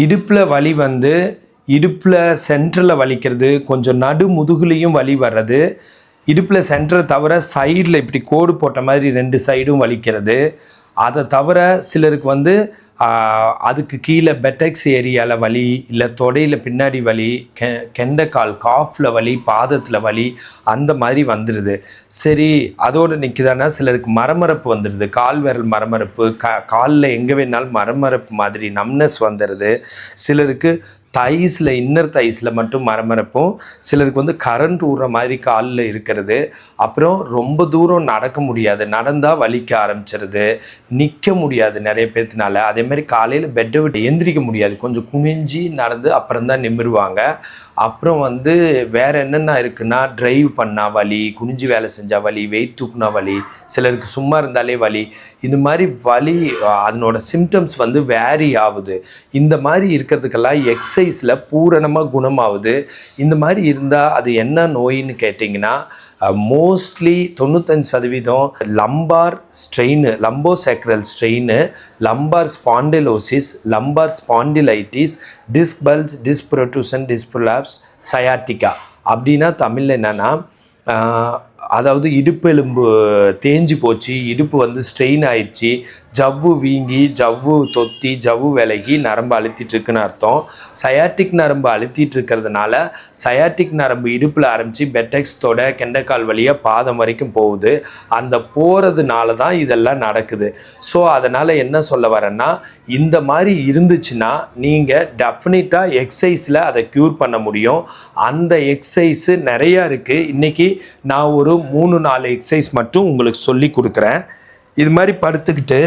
இடுப்பில் வலி வந்து இடுப்பில் சென்டரில் வலிக்கிறது கொஞ்சம் நடு முதுகுலையும் வலி வர்றது. இடுப்பில் சென்டரை தவிர சைடில் இப்படி கோடு போட்ட மாதிரி ரெண்டு சைடும் வலிக்கிறது. அதை தவிர சிலருக்கு வந்து அதுக்கு கீழே பெட்டெக்ஸ் ஏரியாவில் வலி இல்லை தொடையில் பின்னாடி வலி கெ கெண்டைக்கால் காஃபில் வலி பாதத்தில் வலி அந்த மாதிரி வந்துடுது சரி அதோடு நிற்குதானா சிலருக்கு மரமரப்பு வந்துடுது கால் விரல் மரமரப்பு க காலில் எங்கே வேணாலும் மரமரப்பு மாதிரி நம்னஸ் வந்துடுது சிலருக்கு தைஸில் இன்னர் தைஸில் மட்டும் மரமரப்பும் சிலருக்கு வந்து கரண்ட் ஊடுற மாதிரி காலில் இருக்கிறது. அப்புறம் ரொம்ப தூரம் நடக்க முடியாது. நடந்தால் வலிக்க ஆரம்பிச்சிருது. நிற்க முடியாது நிறைய பேர்த்தினால அதே மாதிரி காலையில் பெட்டை விட்டு எந்திரிக்க முடியாது. கொஞ்சம் குனிஞ்சி நடந்து அப்புறம் தான் நிமிருவாங்க. அப்புறம் வந்து வேறு என்னென்ன இருக்குன்னா ட்ரைவ் பண்ணால் வலி குனிஞ்சு வேலை செஞ்சால் வலி வெயிட் தூக்குனா வலி சிலருக்கு சும்மா இருந்தாலே வலி இந்த மாதிரி வலி அதனோட சிம்டம்ஸ் வந்து வேரி ஆகுது. இந்த மாதிரி இருக்கிறதுக்கெல்லாம் எக்ஸசைஸில் பூரணமாக குணமாகுது. இந்த மாதிரி இருந்தால் அது என்ன நோயின்னு கேட்டிங்கன்னா மோஸ்ட்லி தொண்ணூத்தஞ்சு சதவீதம் lumbar strain lumbosacral strain lumbar spondylosis lumbar spondylitis disc bulge disc protrusion disc prolapse sciatica அப்படின்னா தமிழில் என்னென்னா அதாவது இடுப்பு எலும்பு தேஞ்சு போச்சு இடுப்பு வந்து ஸ்ட்ரெயின் ஆயிடுச்சு ஜவ்வு வீங்கி ஜவ்வு தொத்தி ஜவ்வு விலகி நரம்பு அழுத்திட்டு இருக்குன்னு அர்த்தம். சயாட்டிக் நரம்பு அழுத்திட்டு இருக்கிறதுனால சயாட்டிக் நரம்பு இடுப்பில் ஆரம்பித்து பெட்டெக்ஸ் தொட கெண்டைக்கால் வழியாக பாதம் வரைக்கும் போகுது. அந்த போகிறதுனால தான் இதெல்லாம் நடக்குது. ஸோ அதனால் என்ன சொல்ல வரேன்னா இந்த மாதிரி இருந்துச்சுன்னா நீங்கள் டெஃபினட்டாக எக்ஸசைஸில் அதை க்யூர் பண்ண முடியும். அந்த எக்ஸசைஸு நிறையா இருக்குது இன்றைக்கி நான் ஒரு மூணு நாலு எக்ஸசைஸ் மட்டும் உங்களுக்கு சொல்லி கொடுக்குறேன். இது மாதிரி படுத்துக்கிட்டு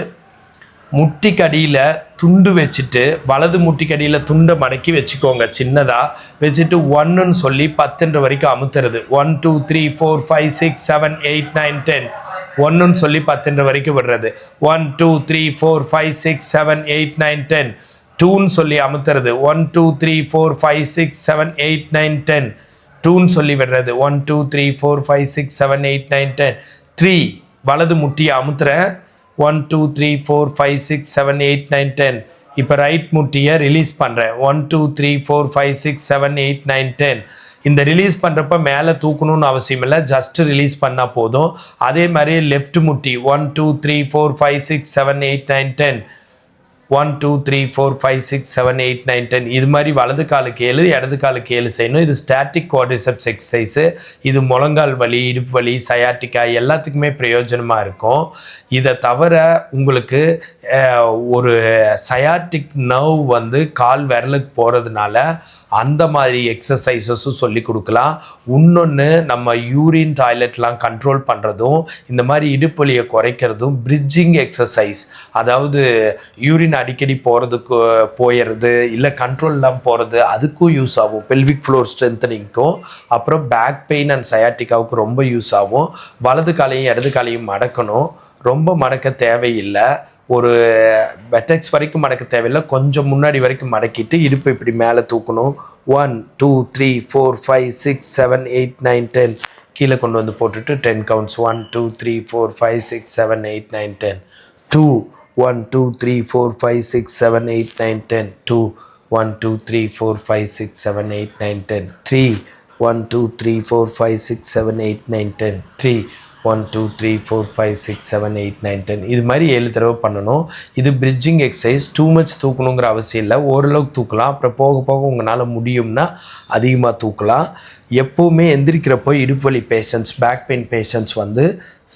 முட்டிக்கடியில் துண்டு வச்சுட்டு வலது முட்டிக்கடியில் துண்டை மடக்கி வச்சுக்கோங்க சின்னதாக வச்சுட்டு ஒன்றுன்னு சொல்லி பத்துன்ற வரைக்கும் அமுத்துறது. One two three four five six seven eight nine ten ஒன்றுன்னு சொல்லி பத்துன்ற வரைக்கும் விடுறது. One two three four five six seven eight nine ten டூன்னு சொல்லி அமுத்துறது. One two three four five six seven eight nine ten டூன்னு சொல்லி விடுறது. One two three four five six seven eight nine ten three வலது முட்டியை அமுத்துறேன் one two three four five six seven eight nine ten இப்போ right முட்டியை release பண்ணுறேன் one two three four five six seven eight nine ten இந்த release பண்ணுறப்ப மேலே தூக்கணும்னு அவசியம் இல்லை. ஜஸ்ட் ரிலீஸ் பண்ணால் போதும். அதே மாதிரி லெஃப்ட் முட்டி. One two three four five six seven eight nine ten one two three four five six seven eight nine ten. இது மாதிரி வலது காலுக்கு ஏழு இடது காலுக்கு ஏழு செய்யணும் இது ஸ்டாட்டிக் குவாட்ரிசெப்ஸ் எக்ஸசைஸு. இது முழங்கால் வலி இடுப்பு வலி சயாட்டிக்கா எல்லாத்துக்குமே பிரயோஜனமாக இருக்கும். இதை தவிர உங்களுக்கு ஒரு சயாட்டிக் நர்வ் வந்து கால் விரலுக்கு போகிறதுனால அந்த மாதிரி எக்ஸசைசஸும் சொல்லி கொடுக்கலாம். இன்னொன்று நம்ம யூரின் டாய்லெட்லாம் கண்ட்ரோல் பண்ணுறதும் இந்த மாதிரி இடுப்பொலியை குறைக்கிறதும் பிரிட்ஜிங் எக்ஸசைஸ் அதாவது யூரின் அடிக்கடி போகிறதுக்கு போயிடுறது இல்லை கண்ட்ரோல்லாம் போகிறது அதுக்கும் யூஸ் ஆகும். பெல்விக் ஃப்ளோர் ஸ்ட்ரென்த்தனிங்க்கும் அப்புறம் பேக் பெயின் அண்ட் சயாட்டிக்காவுக்கு ரொம்ப யூஸ் ஆகும். வலது காலையும் இடது காலையும் மடக்கணும். ரொம்ப மடக்க தேவையில்லை. ஒரு பெட்டெக்ஸ் வரைக்கும் மடக்க தேவையில்லை. கொஞ்சம் முன்னாடி வரைக்கும் மடக்கிட்டு இடுப்பு இப்படி மேலே தூக்கணும். One two three four five six seven eight nine ten கீழே கொண்டு வந்து போட்டுட்டு ten counts one two three four five six seven eight nine ten two one two three four five six seven eight nine ten two one two three four five six seven eight nine ten three one two three four five six seven eight nine ten three one two three four five six seven eight nine ten இது மாதிரி ஏழு தடவை பண்ணணும். இது bridging exercise too much தூக்கணுங்கிற அவசியம் இல்லை. ஓரளவுக்கு தூக்கலாம். அப்புறம் போக போக உங்களால் முடியும்னா அதிகமாக தூக்கலாம். எப்போவுமே எந்திரிக்கிறப்போ இடுப்பு வலி பேஷண்ட்ஸ் பேக் பெயின் பேஷண்ட்ஸ் வந்து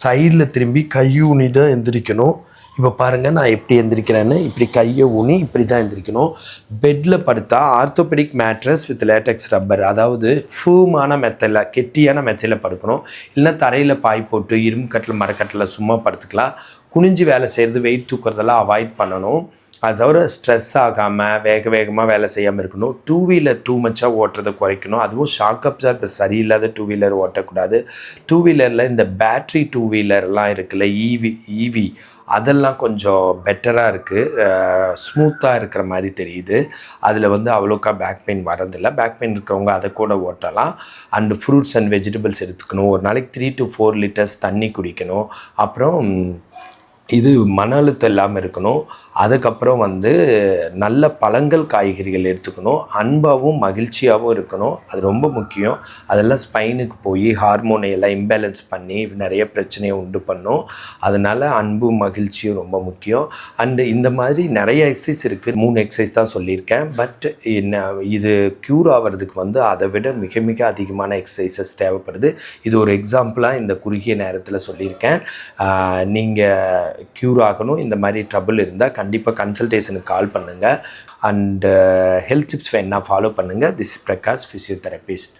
சைடில் திரும்பி கையூனி தான் எந்திரிக்கணும். இப்போ பாருங்கள் நான் எப்படி எந்திரிக்கிறேன்னு இப்படி கையை ஊனி இப்படி தான் எந்திரிக்கணும். பெட்டில் படுத்தா orthopaedic mattress with latex rubber அதாவது ஃபூமான மெத்தையில் கெட்டியான மெத்தையில் படுக்கணும். இல்லைன்னா தரையில் பாய் போட்டு இரும்பு கட்டில் மரக்கட்டில் சும்மா படுத்துக்கலாம். குனிஞ்சு வேலை செய்கிறது வெயிட் தூக்குறதெல்லாம் அவாய்ட் பண்ணணும். அது தவிர ஸ்ட்ரெஸ் ஆகாமல் வேக வேகமாக வேலை செய்யாமல் இருக்கணும். டூ வீலர் டூ மச்சாக ஓட்டுறதை குறைக்கணும். அதுவும் ஷாக் அப்சர்வர் சரியில்லாத டூ வீலர் ஓட்டக்கூடாது. டூ வீலரில் இந்த பேட்ரி டூ வீலர்லாம் இருக்குல்ல ஈவி ஈவி அதெல்லாம் கொஞ்சம் பெட்டராக இருக்குது ஸ்மூத்தாக இருக்கிற மாதிரி தெரியுது. அதில் வந்து அவ்வளோக்கா பேக் பெயின் வரதில்லை பேக் பெயின் இருக்கிறவங்க அதை கூட ஓட்டலாம். அண்டு ஃப்ரூட்ஸ் அண்ட் வெஜிடபிள்ஸ் எடுத்துக்கணும். ஒரு நாளைக்கு த்ரீ டு ஃபோர் லிட்டர்ஸ் தண்ணி குடிக்கணும். அப்புறம் இது மன அழுத்தம் இல்லாமல் இருக்கணும். அதுக்கப்புறம் வந்து நல்ல பழங்கள் காய்கறிகள் எடுத்துக்கணும். அன்பாகவும் மகிழ்ச்சியாகவும் இருக்கணும். அது ரொம்ப முக்கியம். அதெல்லாம் ஸ்பைனுக்கு போய் ஹார்மோனை எல்லாம் இம்பேலன்ஸ் பண்ணி நிறைய பிரச்சனையை உண்டு பண்ணும். அதனால் அன்பும் மகிழ்ச்சியும் ரொம்ப முக்கியம். அண்டு இந்த மாதிரி நிறைய எக்ஸசைஸ் இருக்குது மூணு எக்ஸசைஸ் தான் சொல்லியிருக்கேன். பட் என்ன இது க்யூர் ஆகிறதுக்கு வந்து அதை விட மிக மிக அதிகமான எக்ஸசைசஸ் தேவைப்படுது. இது ஒரு எக்ஸாம்பிளாக இந்த குறுகிய நேரத்தில் சொல்லியிருக்கேன். நீங்கள் க்யூர் ஆகணும். இந்த மாதிரி ட்ரபுள் இருந்தால் கண்டிப்பாக கண்டிப்பாக கன்சல்டேஷனுக்கு கால் பண்ணுங்கள் அண்டு ஹெல்த் டிப்ஸ் வேணா ஃபாலோ பண்ணுங்கள் திஸ் பிரகாஷ் ஃபிசியோதெரபிஸ்ட்